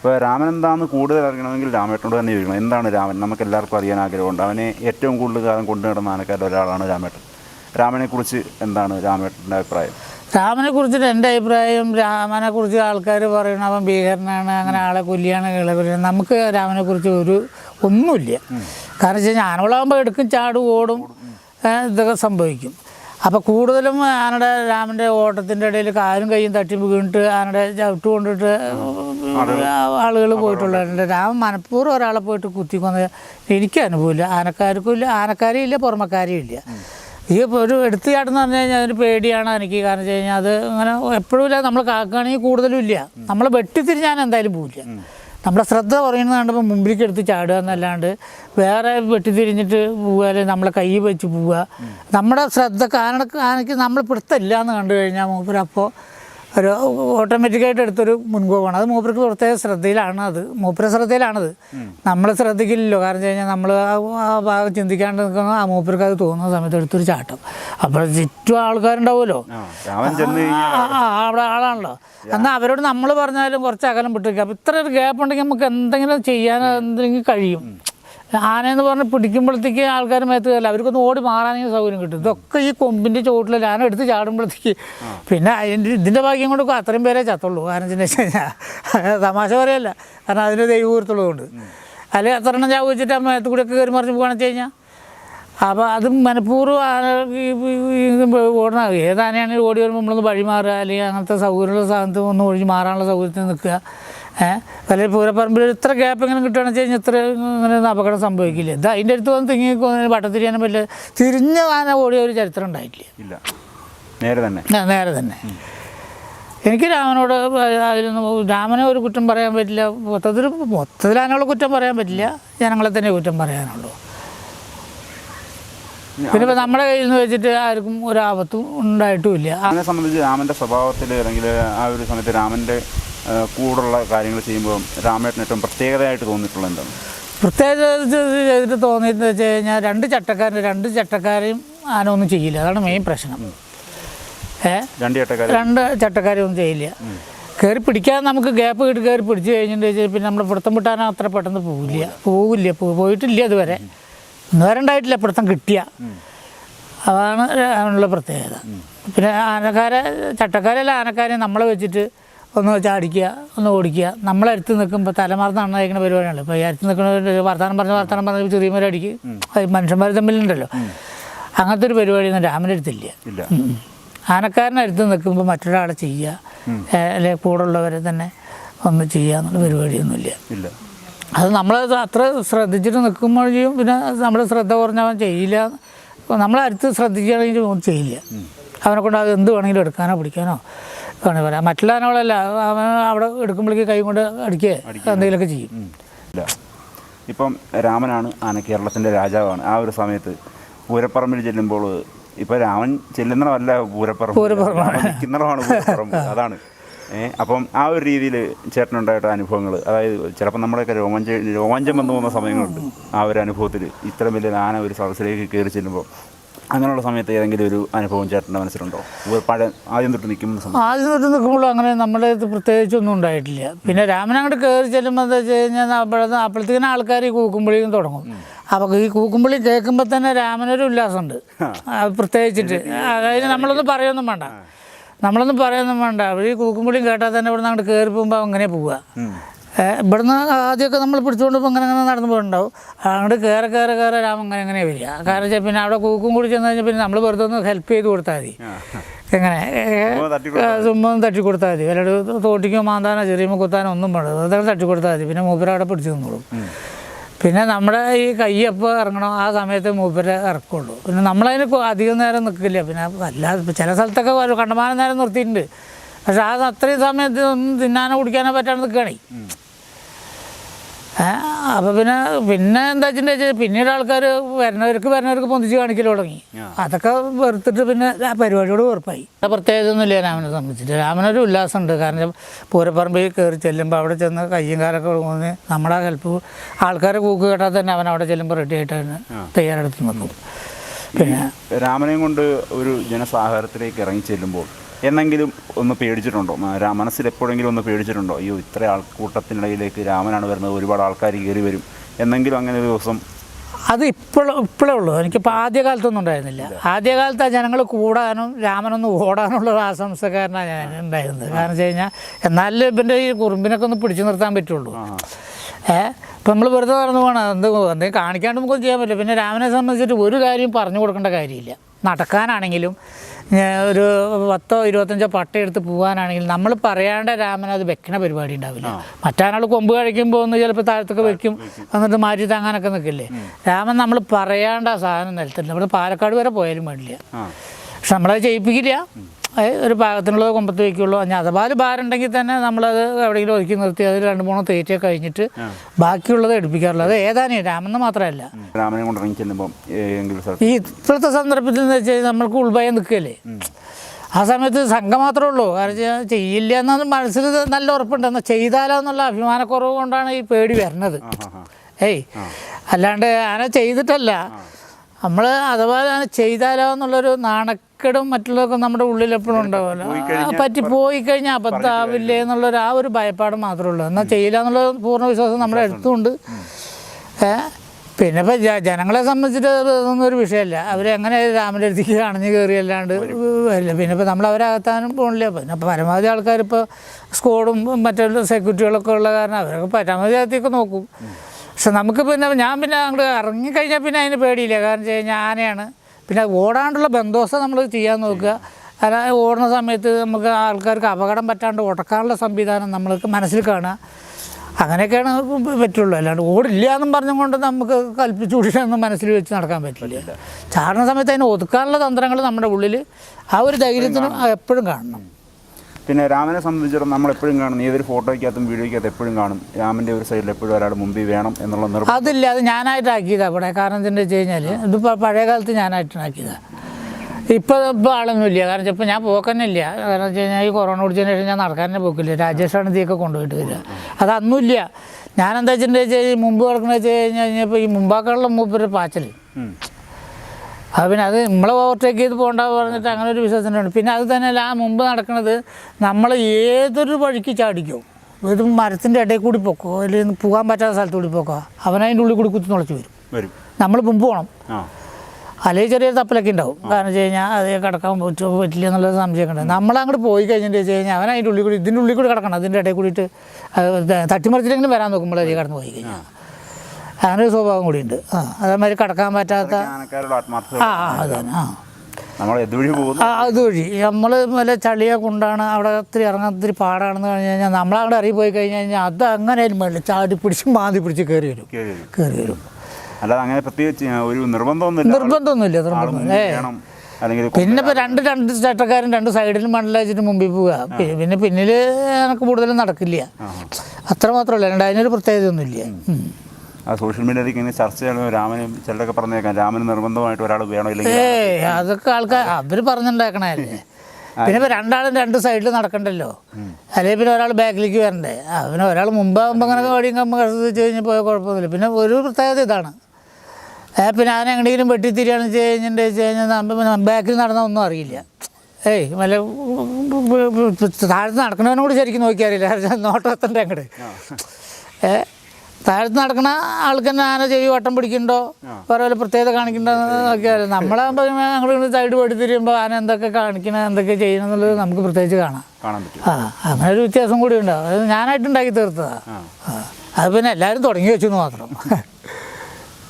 ഇപ്പോൾ രാമൻ എന്താണെന്ന് കൂടുതൽ അറിയണമെങ്കിൽ രാമേട്ടനോട് തന്നെ ചോദിക്കണം. എന്താണ് രാമൻ? നമുക്ക് എല്ലാവർക്കും അറിയാൻ ആഗ്രഹമുണ്ട്. അവനെ ഏറ്റവും കൂടുതൽ കാലം കൊണ്ടു നടന്ന ആനക്കാരുടെ ഒരാളാണ് രാമേട്ടൻ. രാമനെക്കുറിച്ച് എന്താണ് രാമേട്ടന്റെ അഭിപ്രായം? രാമനെ കുറിച്ചിട്ട് എന്റെ അഭിപ്രായം രാമനെ കുറിച്ച് ആൾക്കാർ പറയണം അവൻ ഭീകരനാണ് അങ്ങനെ ആളെ കൊല്ലിയാണ് കിളകൊല്ലിയാണ് നമുക്ക് രാമനെ കുറിച്ച് ഒരു ഒന്നുമില്ല. കാരണം വെച്ച് കഴിഞ്ഞാൽ ആനവളാകുമ്പോൾ എടുക്കും ചാടും ഓടും ഇതൊക്കെ സംഭവിക്കും. അപ്പോൾ കൂടുതലും ആനയുടെ രാമന്റെ ഓട്ടത്തിന്റെ ഇടയിൽ കാലും കൈയും തട്ടി വീണിട്ട് ആനയുടെ ചവിട്ട് കൊണ്ടിട്ട് ആളുകൾ. പോയിട്ടുള്ളവരുണ്ട് രാമൻ മനഃപൂർവം ഒരാളെ പോയിട്ട് കുത്തിക്കൊന്ന് എനിക്ക് അനുഭവമില്ല. ആനക്കാർക്കും ഇല്ല ആനക്കാരും ഇല്ല പുറമക്കാരും ഇല്ല. ഈ ഒരു എടുത്തു ചാട്ടെന്ന് പറഞ്ഞു കഴിഞ്ഞാൽ അതിന് പേടിയാണ് എനിക്ക്. കാരണം വെച്ച് കഴിഞ്ഞാൽ അത് അങ്ങനെ എപ്പോഴും ഇല്ല. നമ്മൾ കാക്കുകയാണെങ്കിൽ കൂടുതലും ഇല്ല. നമ്മൾ വെട്ടിത്തിരിഞ്ഞാൽ എന്തായാലും പോവില്ല. നമ്മുടെ ശ്രദ്ധ പറയുന്നത് കണ്ടപ്പോൾ മുമ്പിലേക്ക് എടുത്ത് ചാടുക എന്നല്ലാണ്ട് വേറെ വെട്ടിത്തിരിഞ്ഞിട്ട് പോവുക അല്ലെങ്കിൽ നമ്മളെ കൈ വെച്ച് പോവുക. നമ്മുടെ ശ്രദ്ധ ആനക്ക് ആനയ്ക്ക് നമ്മൾ പിടുത്തമില്ല എന്ന് കണ്ടു കഴിഞ്ഞാൽ മൂപ്പരപ്പോൾ ഒരു ഓട്ടോമാറ്റിക്കായിട്ട് എടുത്തൊരു മുൻകോവാണ് അത് മൂപ്പർക്ക് പ്രത്യേക ശ്രദ്ധയിലാണ് അത്. മൂപ്പര ശ്രദ്ധയിലാണത്. നമ്മൾ ശ്രദ്ധിക്കില്ലല്ലോ. കാരണം വെച്ച് കഴിഞ്ഞാൽ നമ്മൾ ആ ഭാഗം ചിന്തിക്കാണ്ട് നിൽക്കുന്ന ആ മൂപ്പർക്ക് അത് തോന്നുന്ന സമയത്ത് എടുത്തൊരു ചാട്ടം. അപ്പോൾ ചുറ്റും ആൾക്കാരുണ്ടാവുമല്ലോ. അവിടെ ആളാണല്ലോ. എന്നാൽ അവരോട് നമ്മൾ പറഞ്ഞാലും കുറച്ച് അകലം വിട്ടിരിക്കുക അപ്പോൾ ഇത്ര ഒരു ഗ്യാപ്പ് ഉണ്ടെങ്കിൽ നമുക്ക് എന്തെങ്കിലും ചെയ്യാൻ എന്തെങ്കിലും കഴിയും. ആനയെന്ന് പറഞ്ഞ് പിടിക്കുമ്പോഴത്തേക്ക് ആൾക്കാർ മേത്ത് കയറില്ല. അവർക്കൊന്ന് ഓടി മാറാനെങ്കിലും സൗകര്യം കിട്ടും. ഇതൊക്കെ ഈ കൊമ്പിന്റെ ചുവട്ടിൽ ആന എടുത്ത് ചാടുമ്പോഴത്തേക്ക് പിന്നെ അതിന്റെ ഇതിന്റെ ഭാഗ്യം കൊണ്ടൊക്കെ അത്രയും പേരെ ചത്തുള്ളൂ. കഴിഞ്ഞാൽ തമാശ പറയല്ല. കാരണം അതിന് ദൈവകൂർത്തുള്ളതുകൊണ്ട് അല്ലെങ്കിൽ അത്ര എണ്ണം ചാവ് വെച്ചിട്ട് ആ മേത്ത് കൂടെയൊക്കെ കയറി മറിഞ്ഞ് പോകണമെന്ന് വെച്ച് കഴിഞ്ഞാൽ അപ്പോൾ അത് മനഃപൂർവം ആന ഓടണ ഏതാനയാണെങ്കിൽ ഓടി വരുമ്പോൾ നമ്മളൊന്ന് വഴി മാറുക അല്ലെങ്കിൽ അങ്ങനത്തെ സൗകര്യമുള്ള സ്ഥാനത്ത് ഒന്ന് ഒഴിഞ്ഞ് മാറാനുള്ള സൗകര്യത്തിൽ നിൽക്കുക. ഏഹ് അല്ലെങ്കിൽ പൂരപ്പറമ്പിൽ ഇത്ര ഗ്യാപ്പ് എങ്ങനെ കിട്ടുകയാണെന്ന് വെച്ച് കഴിഞ്ഞാൽ ഇത്ര ഇങ്ങനെ അപകടം സംഭവിക്കില്ല. ഇത് അതിന്റെ അടുത്ത് വന്ന് തിങ്ങി വട്ടത്തിരിയാനും പറ്റില്ല. തിരിഞ്ഞ ആന ഓടിയ ഒരു ചരിത്രം ഉണ്ടായിട്ടില്ല. ഇല്ല. നേരെ തന്നെ. ആ, നേരെ തന്നെ. എനിക്ക് രാമനോട് അതിലൊന്നും രാമനെ ഒരു കുറ്റം പറയാൻ പറ്റില്ല. മൊത്തത്തിൽ മൊത്തത്തിൽ ആനകളെ കുറ്റം പറയാൻ പറ്റില്ല. ജനങ്ങളെ തന്നെ കുറ്റം പറയാനുള്ളൂ. പിന്നെ ഇപ്പം നമ്മുടെ കയ്യിൽ നിന്ന് വെച്ചിട്ട് ആർക്കും ഒരു ആപത്തും ഉണ്ടായിട്ടുമില്ല. അതിനെ സംബന്ധിച്ച് രാമന്റെ സ്വഭാവത്തിൽ അല്ലെങ്കിൽ ആ ഒരു സമയത്ത് രാമന്റെ കൂടുള്ള കാര്യങ്ങൾ ചെയ്യുമ്പോൾ രാമേട്ടന് ഏറ്റവും പ്രത്യേകതയായിട്ട് തോന്നിയിട്ടുള്ള എന്താണ്? പ്രത്യേകിച്ച് തോന്നിയെന്ന് വെച്ച് കഴിഞ്ഞാൽ രണ്ട് ചട്ടക്കാരൻ രണ്ട് ചട്ടക്കാരെയും ആന ഒന്നും ചെയ്യില്ല. അതാണ് മെയിൻ പ്രശ്നം. ഏ? രണ്ട് ചട്ടക്കാരും? രണ്ട് ചട്ടക്കാരും ഒന്നും ചെയ്യില്ല. കയറി പിടിക്കാൻ നമുക്ക് ഗ്യാപ്പ് കിട്ടി കയറി പിടിച്ച് കഴിഞ്ഞിട്ടുണ്ടെങ്കിൽ പിന്നെ നമ്മൾ പിടുത്തം വിട്ടാൻ അത്ര പെട്ടെന്ന് പോവില്ല. പോവില്ല. പോയിട്ടില്ല ഇതുവരെ. ഇന്നുവരെ ഉണ്ടായിട്ടില്ല. പിടുത്തം കിട്ടിയ. അതാണ് അതിനുള്ള പ്രത്യേകത. പിന്നെ ആനക്കാരെ ചട്ടക്കാരെല്ലാം ആനക്കാരെ നമ്മളെ വെച്ചിട്ട് ഒന്ന് ചാടിക്കുക ഒന്ന് ഓടിക്കുക. നമ്മളടുത്ത് നിൽക്കുമ്പോൾ തലമറന്ന് അണ്ണയക്കുന്ന പരിപാടിയാണ് ഇപ്പോൾ ഈ അടുത്ത് നിൽക്കുന്ന വർത്തമാനം പറഞ്ഞ് വർത്തമാനം പറഞ്ഞ് ചെറിയ അത് മനുഷ്യന്മാർ തമ്മിലുണ്ടല്ലോ. അങ്ങനത്തെ ഒരു പരിപാടിയൊന്നും രാമന്റെ അടുത്തില്ല. ഇല്ല. അടുത്ത് ആനക്കാരനടുത്ത് നിൽക്കുമ്പോൾ മറ്റൊരാളെ ചെയ്യുക അല്ലെ കൂടെ ഉള്ളവരെ തന്നെ ഒന്ന് ചെയ്യുക എന്നുള്ള പരിപാടിയൊന്നുമില്ല. അത് നമ്മൾ അത്ര ശ്രദ്ധിച്ചിട്ട് നിൽക്കുമ്പോൾ ചെയ്യും പിന്നെ നമ്മൾ ശ്രദ്ധ കുറഞ്ഞവൻ ചെയ്യില്ല. നമ്മളടുത്ത് ശ്രദ്ധിക്കുകയാണെങ്കിൽ ചെയ്യില്ല. അവനെ കൊണ്ട് അത് എന്ത് വേണമെങ്കിലും എടുക്കാനോ പിടിക്കാനോ വേണമെങ്കിൽ പറയാം. മറ്റുള്ള ആനകളല്ല അവൻ അവിടെ എടുക്കുമ്പോഴേക്ക് കൈ കൊണ്ട് അടിക്കുക എന്തെങ്കിലുമൊക്കെ ചെയ്യും. ഇപ്പം രാമനാണ് ആന കേരളത്തിന്റെ രാജാവാണ്. ആ ഒരു സമയത്ത് പൂരപ്പറമ്പിൽ ചെല്ലുമ്പോൾ ഇപ്പം രാമൻ ചെല്ലുന്നതല്ല പൂരപ്പറമ്പ്. നിൽക്കുന്നതാണ് പൂരപ്പറമ്പ്. അതാണ്. ഏഹ് അപ്പം ആ ഒരു രീതിയിൽ ചേട്ടനുണ്ടായിട്ട് അനുഭവങ്ങൾ അതായത് ചിലപ്പോൾ നമ്മുടെയൊക്കെ രോമാഞ്ച രോമാഞ്ചം വന്നു പോകുന്ന സമയങ്ങളുണ്ട്. ആ ഒരു അനുഭവത്തിൽ ഇത്ര വലിയ ആന ഒരു സദസ്സിലേക്ക് കയറി ചെല്ലുമ്പോൾ അങ്ങനെയുള്ള സമയത്ത് ഏതെങ്കിലും ഒരു അനുഭവം ചേട്ടന്റെ മനസ്സിലുണ്ടോ? പഴയ ആദ്യം തൊട്ട് നിൽക്കുന്ന സമയം ആദ്യം തൊട്ട് നിൽക്കുമ്പോൾ അങ്ങനെ നമ്മുടെ അടുത്ത് പ്രത്യേകിച്ചൊന്നും ഉണ്ടായിട്ടില്ല. പിന്നെ രാമൻ അങ്ങോട്ട് കയറി ചെല്ലുമ്പോൾ എന്താ വെച്ച് കഴിഞ്ഞാൽ അപ്പോഴത്തെ അപ്പോഴത്തേക്കിന് ആൾക്കാർ ഈ കൂക്കുമ്പളിയും തുടങ്ങും. അപ്പോൾ ഈ കൂക്കുമ്പളി കേൾക്കുമ്പോൾ തന്നെ രാമനൊരു ഉല്ലാസമുണ്ട്. അത് പ്രത്യേകിച്ചിട്ട്. അതായത് നമ്മളൊന്നും പറയൊന്നും വേണ്ട. നമ്മളൊന്നും പറയൊന്നും വേണ്ട. അവർ ഈ കൂക്കുമ്പളിയും കേട്ടാൽ തന്നെ ഇവിടെ നിന്ന് അങ്ങോട്ട് കയറി പോകുമ്പോൾ അങ്ങനെ പോവുക. ഇവിടുന്ന് ആദ്യമൊക്കെ നമ്മൾ പിടിച്ചുകൊണ്ട് പോകുമ്പോൾ ഇങ്ങനെ അങ്ങനെ നടന്നു പോയിട്ടുണ്ടാവും. അങ്ങോട്ട് കയറി കയറി കയറി രാമൻ അങ്ങനെ അങ്ങനെ വരിക. കാരണം വെച്ചാൽ പിന്നെ അവിടെ കൂക്കും കൂടി ചെന്ന് കഴിഞ്ഞാൽ പിന്നെ നമ്മൾ വെറുതെ ഒന്ന് ഹെൽപ്പ് ചെയ്ത് കൊടുത്താൽ മതി. എങ്ങനെ? ചുമ്മാ ഒന്ന് തട്ടി കൊടുത്താൽ മതി. വല്ലൊരു തോട്ടിക്കോ മാന്താനോ ചെറിയ കുത്താനോ ഒന്നും വേണ്ട. അതൊക്കെ തട്ടി കൊടുത്താൽ മതി. പിന്നെ മൂപ്പര അവിടെ പിടിച്ചു നിന്നോളും. പിന്നെ നമ്മുടെ ഈ കൈ എപ്പോൾ ഇറങ്ങണം. ആ സമയത്ത് മൂപ്പരെ ഇറക്കുള്ളൂ. പിന്നെ നമ്മളതിന് അധികം നേരം നിൽക്കില്ല പിന്നെ അല്ലാതെ ചില സ്ഥലത്തൊക്കെ കണ്ടമാനം നേരം നിർത്തിയിട്ടുണ്ട്. പക്ഷെ ആ അത്രയും സമയത്ത് ഒന്നും തിന്നാനോ കുടിക്കാനോ പറ്റാണ്ട് നിൽക്കുകയാണ്. അപ്പോൾ പിന്നെ പിന്നെ എന്താ വെച്ചിട്ടുണ്ടെങ്കിൽ പിന്നീട് ആൾക്കാർ വരുന്നവർക്ക് വരുന്നവർക്ക് പൊന്തിച്ച് കാണിക്കൽ തുടങ്ങി. അതൊക്കെ വെറുത്തിട്ട് പിന്നെ ആ പരിപാടിയോട് ഉറപ്പായി പ്രത്യേകത ഒന്നുമില്ല രാമനെ സംബന്ധിച്ചിട്ട്. രാമനൊരു ഉല്ലാസമുണ്ട്. കാരണം പൂരപ്പറമ്പിൽ കയറി ചെല്ലുമ്പോൾ അവിടെ ചെന്ന് കയ്യും കാലൊക്കെ ഊന്നി നമ്മുടെ ഹെൽപ്പ് ആൾക്കാരെ കൂക്ക് കേട്ടാൽ തന്നെ അവൻ അവിടെ ചെല്ലുമ്പോൾ റെഡി ആയിട്ടാണ് തയ്യാറെടുത്ത് നിൽക്കും പിന്നെ രാമനെയും കൊണ്ട് ഒരു ജനസാഹാരത്തിലേക്ക് ഇറങ്ങി ചെല്ലുമ്പോൾ എന്നെങ്കിലും ഒന്ന് പേടിച്ചിട്ടുണ്ടോ? മനസ്സിൽ എപ്പോഴെങ്കിലും ഒന്ന് പേടിച്ചിട്ടുണ്ടോ? അയ്യോ ഇത്ര ആൾക്കൂട്ടത്തിനിടയിലേക്ക് രാമനാണ് വരുന്നത് ഒരുപാട് ആൾക്കാർ കയറി വരും. എന്നെങ്കിലും അങ്ങനെ ഒരു ദിവസം അത് ഇപ്പോഴും ഇപ്പോഴേ ഉള്ളൂ. എനിക്കിപ്പോൾ ആദ്യകാലത്തൊന്നും ഉണ്ടായിരുന്നില്ല. ആദ്യകാലത്ത് ആ ജനങ്ങൾ കൂടാനും രാമനൊന്ന് ഓടാനുള്ള ഒരു ആശംസക്കാരനാണ് ഞാൻ ഉണ്ടായിരുന്നത്. കാരണം വെച്ച് കഴിഞ്ഞാൽ എന്നാലും ഇവന്റെ ഈ കുറുമ്പിനൊക്കെ ഒന്ന് പിടിച്ചു നിർത്താൻ പറ്റുള്ളൂ. ഏ? ഇപ്പം നമ്മൾ വെറുതെ നടന്നു പോകണം എന്ത് എന്തെങ്കിലും കാണിക്കാണ്ട് നമുക്കൊന്നും ചെയ്യാൻ പറ്റില്ല. പിന്നെ രാമനെ സംബന്ധിച്ചിട്ട് ഒരു കാര്യം പറഞ്ഞു കൊടുക്കേണ്ട കാര്യമില്ല. നടക്കാനാണെങ്കിലും ഒരു പത്തോ ഇരുപത്തഞ്ചോ പട്ട എടുത്ത് പോകാനാണെങ്കിലും നമ്മൾ പറയാണ്ട രാമൻ അത് വെക്കണ പരിപാടി ഉണ്ടാവില്ല. മറ്റാനാൾ കൊമ്പ് കഴിക്കുമ്പോൾ ഒന്ന് ചിലപ്പോൾ താഴത്തൊക്കെ വെക്കും എന്നിട്ട് മാറ്റി താങ്ങാനൊക്കെ നിൽക്കില്ലേ രാമൻ നമ്മൾ പറയാണ്ട ആ സാധനം നിലത്തില്ല. നമ്മൾ പാലക്കാട് വരെ പോയാലും വേണ്ടില്ല പക്ഷെ നമ്മളത് ചെയ്യിപ്പിക്കില്ല. ഒരു പാകത്തിനുള്ളത് കൊമ്പത്ത് വയ്ക്കുള്ളൂ ഇനി അഥവാ ഒരു ഭാരമുണ്ടെങ്കിൽ തന്നെ നമ്മളത് എവിടെയെങ്കിലും ഒതുക്കി നിർത്തി അത് രണ്ട് മൂന്ന് തേറ്റൊക്കെ കഴിഞ്ഞിട്ട് ബാക്കിയുള്ളത് എടുപ്പിക്കാറുള്ളത് അത് ഏതാനും രാമെന്ന് മാത്രമല്ല. രാമനെ കൊണ്ട് ഇറങ്ങി ചെല്ലുമ്പം ഈ ഇപ്പോഴത്തെ സന്ദർഭത്തിൽ എന്ന് വെച്ചാൽ നമ്മൾക്ക് ഉൾഭയം നിൽക്കുകയല്ലേ? ആ സമയത്ത് സംഘം മാത്രമേ ഉള്ളൂ. കാരണം ചെയ്യില്ല എന്നൊന്നും മനസ്സിൽ നല്ല ഉറപ്പുണ്ട്. എന്നാൽ ചെയ്താലോ എന്നുള്ള അഭിമാനക്കുറവ് കൊണ്ടാണ് ഈ പേടി വരുന്നത്. ഏയ് അല്ലാണ്ട് ആന ചെയ്തിട്ടല്ല. നമ്മൾ അഥവാ ചെയ്താലോ എന്നുള്ളൊരു നാണക്കേടും മറ്റുള്ളതൊക്കെ നമ്മുടെ ഉള്ളിൽ എപ്പോഴും ഉണ്ടാവുമല്ലോ. പറ്റി പോയി കഴിഞ്ഞാൽ അബദ്ധമാവില്ലേ എന്നുള്ളൊരു ആ ഒരു ഭയപ്പാട് മാത്രമേ ഉള്ളൂ എന്നാൽ ചെയ്യില്ല എന്നുള്ള പൂർണ വിശ്വാസം നമ്മുടെ അടുത്തുണ്ട്. പിന്നെ ഇപ്പം ജനങ്ങളെ സംബന്ധിച്ചിട്ട് അതൊന്നും ഒരു വിഷയമല്ല. അവരെങ്ങനെ രാമന്റെ അടുത്തേക്ക് അണഞ്ഞു കയറി അല്ലാണ്ട് വരില്ല. പിന്നെ ഇപ്പം നമ്മൾ അവരകത്താനും പോകണില്ല പിന്നെ പരമാവധി ആൾക്കാരിപ്പോൾ സ്കോഡും മറ്റുള്ള സെക്യൂരിറ്റികളൊക്കെ ഉള്ള കാരണം അവരൊക്കെ പരമാവധി അകത്തേക്ക് നോക്കും. പക്ഷെ നമുക്ക് പിന്നെ ഞാൻ പിന്നെ അങ്ങോട്ട് ഇറങ്ങിക്കഴിഞ്ഞാൽ പിന്നെ അതിന് പേടിയില്ല. കാരണം വെച്ച് കഴിഞ്ഞാൽ ആനയാണ് പിന്നെ ഓടാണ്ടുള്ള ബന്ധോസം നമ്മൾ ചെയ്യാൻ നോക്കുക. അല്ലാതെ ഓടുന്ന സമയത്ത് നമുക്ക് ആൾക്കാർക്ക് അപകടം പറ്റാണ്ട് ഉടക്കാനുള്ള സംവിധാനം നമ്മൾക്ക് മനസ്സിൽ കാണുക. അങ്ങനെയൊക്കെയാണ് പറ്റുള്ളൂ. അല്ലാണ്ട് ഓടില്ല എന്നും പറഞ്ഞുകൊണ്ട് നമുക്ക് കൽപ്പിച്ചു കൂടിയൊന്നും മനസ്സിൽ വെച്ച് നടക്കാൻ പറ്റില്ല. ചാടുന്ന സമയത്ത് അതിനെ ഒതുക്കാനുള്ള തന്ത്രങ്ങൾ നമ്മുടെ ഉള്ളിൽ ആ ഒരു ധൈര്യത്തിനും എപ്പോഴും കാണണം. പിന്നെ രാമനെ സംബന്ധിച്ചിടത്തോളം നമ്മൾ എപ്പോഴും കാണും ഏതൊരു ഫോട്ടോയ്ക്കകത്തും വീഡിയോയ്ക്കകത്ത് എപ്പോഴും കാണും. രാമന്റെ ഒരു സൈഡിൽ എപ്പോഴും ഒരാൾ മുമ്പിൽ വേണം എന്നുള്ള നിർബന്ധം. അതില്ല അത് ഞാനായിട്ട് ആക്കിയതാണ് ഇവിടെ. കാരണം എന്താ വെച്ച് കഴിഞ്ഞാൽ ഇതിപ്പോൾ പഴയ കാലത്ത് ഞാനായിട്ടാണ് ആക്കിയതാണ് ഇപ്പോൾ ഇപ്പോൾ ആളൊന്നുമില്ല കാരണം വെച്ചാൽ ഇപ്പോൾ ഞാൻ പോക്കന്നില്ല കാരണം വെച്ച് കഴിഞ്ഞാൽ ഈ കൊറോണ പിടിച്ചതിന് ശേഷം ഞാൻ നടക്കാൻ തന്നെ പോക്കില്ല. രാജേഷാണ് ഇതിയൊക്കെ കൊണ്ടുപോയിട്ട് വരിക. അത് അന്നുമില്ല ഞാൻ എന്താ വെച്ചിട്ടുണ്ടെങ്കിൽ കഴിഞ്ഞാൽ മുമ്പ് കിടക്കുന്ന വെച്ച് കഴിഞ്ഞ് കഴിഞ്ഞപ്പോൾ ഈ മുമ്പാക്കളുടെ മൂപ്പര് പാച്ചൽ. അത് പിന്നെ അത് നമ്മളെ ഓവർടേക്ക് ചെയ്ത് പോകണ്ട പറഞ്ഞിട്ട് അങ്ങനെ ഒരു വിശ്വാസത്തിനുണ്ട് പിന്നെ അത് തന്നെയല്ല ആ മുമ്പ് നടക്കുന്നത് നമ്മൾ ഏതൊരു വഴിക്ക് ചാടിക്കും. ഒരു മരത്തിന്റെ ഇടയിൽ കൂടി പോക്കോ അല്ലെങ്കിൽ പോകാൻ പറ്റാത്ത സ്ഥലത്ത് കൂടി പോക്കോ അവനതിന്റെ ഉള്ളിൽ കൂടി കുത്തി നുളച്ച് വരും. വരും. നമ്മൾ മുമ്പ് പോകണം അല്ലെങ്കിൽ ചെറിയൊരു തപ്പലൊക്കെ ഉണ്ടാവും. കാരണം വെച്ച് കഴിഞ്ഞാൽ അത് കിടക്കാൻ പറ്റുമോ പറ്റില്ല എന്നുള്ള സംശയമൊക്കെ ഉണ്ട് നമ്മൾ അങ്ങോട്ട് പോയി കഴിഞ്ഞിട്ട് വെച്ച് കഴിഞ്ഞാൽ അവൻ അതിന്റെ ഉള്ളിൽ കൂടി ഇതിന്റെ ഉള്ളിൽ കൂടി കിടക്കണം. അതിന്റെ ഇടയിൽ കൂടിയിട്ട് തട്ടിമറിച്ചിട്ടെങ്കിലും വരാൻ നോക്കുമ്പോൾ അതിൽ കടന്ന് പോയി കഴിഞ്ഞാൽ അങ്ങനെ ഒരു സ്വഭാവം കൂടിയുണ്ട്. ആ അതേമാതിരി കടക്കാൻ പറ്റാത്ത ആ ആ അത് തന്നെ ആ. ആ അതുവഴി. നമ്മൾ വല്ല ചളിയെ കൊണ്ടാണ് അവിടെ ഒത്തിരി ഇറങ്ങാൻ ഒത്തിരി പാടാണെന്ന് കഴിഞ്ഞ് കഴിഞ്ഞാൽ നമ്മളവിടെ ഇറങ്ങി പോയി കഴിഞ്ഞ് കഴിഞ്ഞാൽ അത് അങ്ങനെ മേളിൽ ചാടി പിടിച്ച് മാന്തി പിടിച്ച് കയറി വരും. കയറി വരും. അല്ലാതെ അങ്ങനെ പ്രത്യേകിച്ച് ഒരു നിർബന്ധമൊന്നുമില്ല. നിർബന്ധമൊന്നുമില്ല നിർബന്ധം. പിന്നെ ഇപ്പൊ രണ്ട് രണ്ട് ചട്ടക്കാരും രണ്ട് സൈഡിലും മണ്ണിലയച്ചിട്ട് മുമ്പിൽ പോവുക. പിന്നെ പിന്നിൽ പിന്നിൽ എനിക്ക് കൂടുതലും നടക്കില്ല. അത്ര മാത്രമല്ല രണ്ടായിരം അതിനൊരു പ്രത്യേകതയൊന്നുമില്ല. ഉം. ആ സോഷ്യൽ മീഡിയയിലേക്ക് ഇങ്ങനെ ചർച്ച ചെയ്യണം രാമനും ചിലരൊക്കെ പറഞ്ഞേക്കാം രാമന് നിർബന്ധമായിട്ട് ഒരാൾ വേണോ ഇല്ലെങ്കിൽ അതൊക്കെ ആൾക്കാർ അവർ പറഞ്ഞുണ്ടാക്കണല്ലേ പിന്നെ ഇപ്പൊ രണ്ടാളും രണ്ട് സൈഡിൽ നടക്കണ്ടല്ലോ അല്ലെങ്കിൽ പിന്നെ ഒരാൾ ബാക്കിലേക്ക് വരണ്ടേ ആ പിന്നെ ഒരാൾ മുമ്പാകുമ്പോൾ അങ്ങനെ വഴിയും കമ്പ് കഷ്ടത്ത് കഴിഞ്ഞാൽ പോയാൽ കുഴപ്പമൊന്നുമില്ല പിന്നെ ഒരു പ്രത്യേകത ഇതാണ് ഏ, പിന്നെ അതിനെ എങ്ങനെയെങ്കിലും വെട്ടിത്തിരിയാണ് വെച്ച് കഴിഞ്ഞിട്ട് വെച്ച് കഴിഞ്ഞാൽ നമ്മൾ ബാക്കിൽ നടന്ന ഒന്നും അറിയില്ല ഏയ് വല്ല താഴത്ത് നടക്കണവനും കൂടി ശരിക്കും നോക്കിയറിയില്ല എത്തണ്ടേ അങ്ങോട്ട് ഏ താഴത്ത് നടക്കണ ആൾക്ക് തന്നെ ആന ചെവി വട്ടം പിടിക്കണ്ടോ വേറെ വല്ല പ്രത്യേകത കാണിക്കണ്ടോ നോക്കിയാൽ നമ്മളാകുമ്പോൾ ഞങ്ങൾ സൈഡ് പോയിട്ട് തിരിയുമ്പോൾ ആന എന്തൊക്കെ കാണിക്കണം എന്തൊക്കെ ചെയ്യണം എന്നുള്ളത് നമുക്ക് പ്രത്യേകിച്ച് കാണാം. ആ അങ്ങനെ ഒരു വ്യത്യാസം കൂടി ഉണ്ടാവും അത് ഞാനായിട്ട് ഉണ്ടാക്കി തീർത്തതാണ് അത് പിന്നെ എല്ലാവരും തുടങ്ങി വെച്ചു മാത്രം.